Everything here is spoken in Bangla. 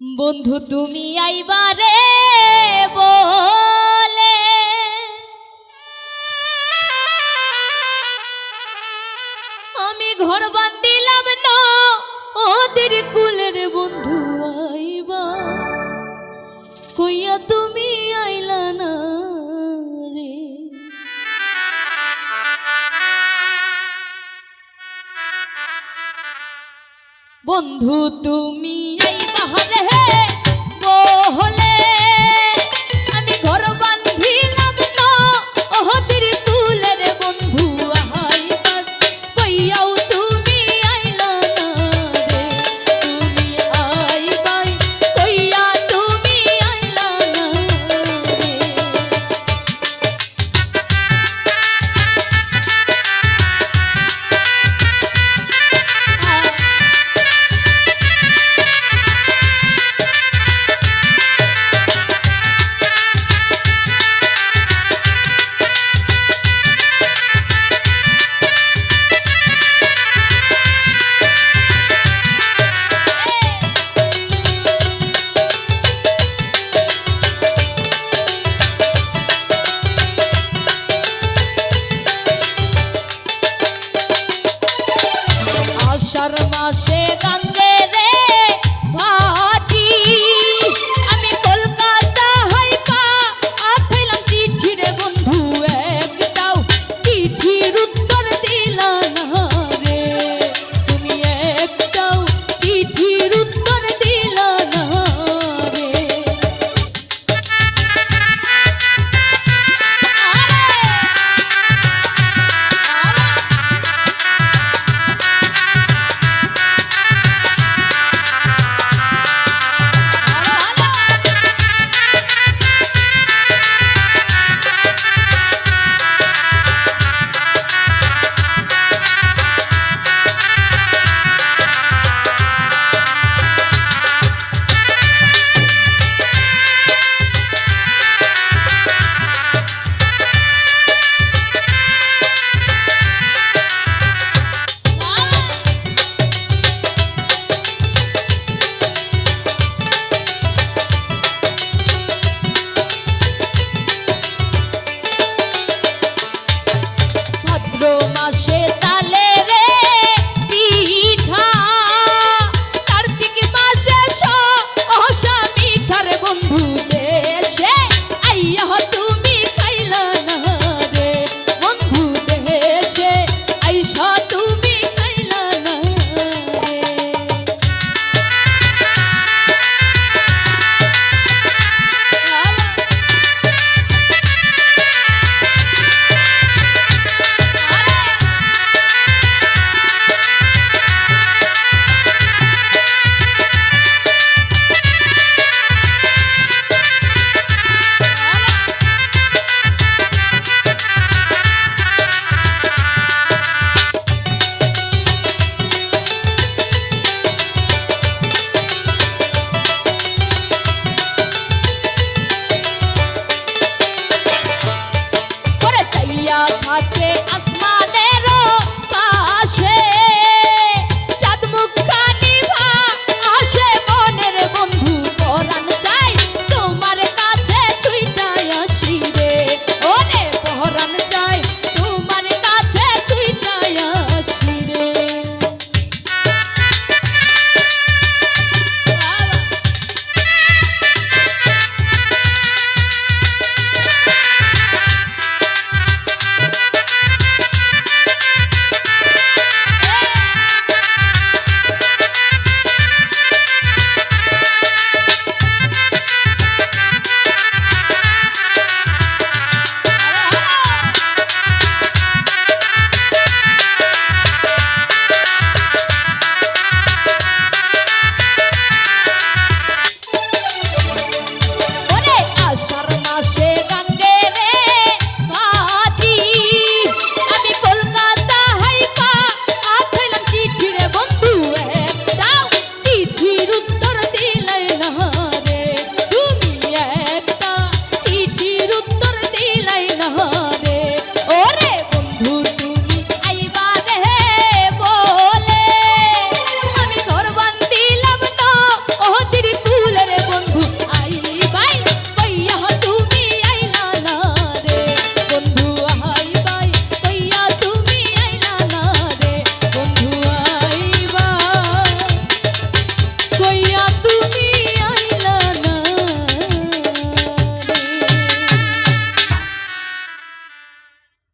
বন্ধু, তুমি আইবারে বলে। আমি ঘর বান্দিলাম না ওদের কুলের বন্ধু আইবা। কইয়া তুমি আইলা না রে। বন্ধু, তুমি Yo মাসে গান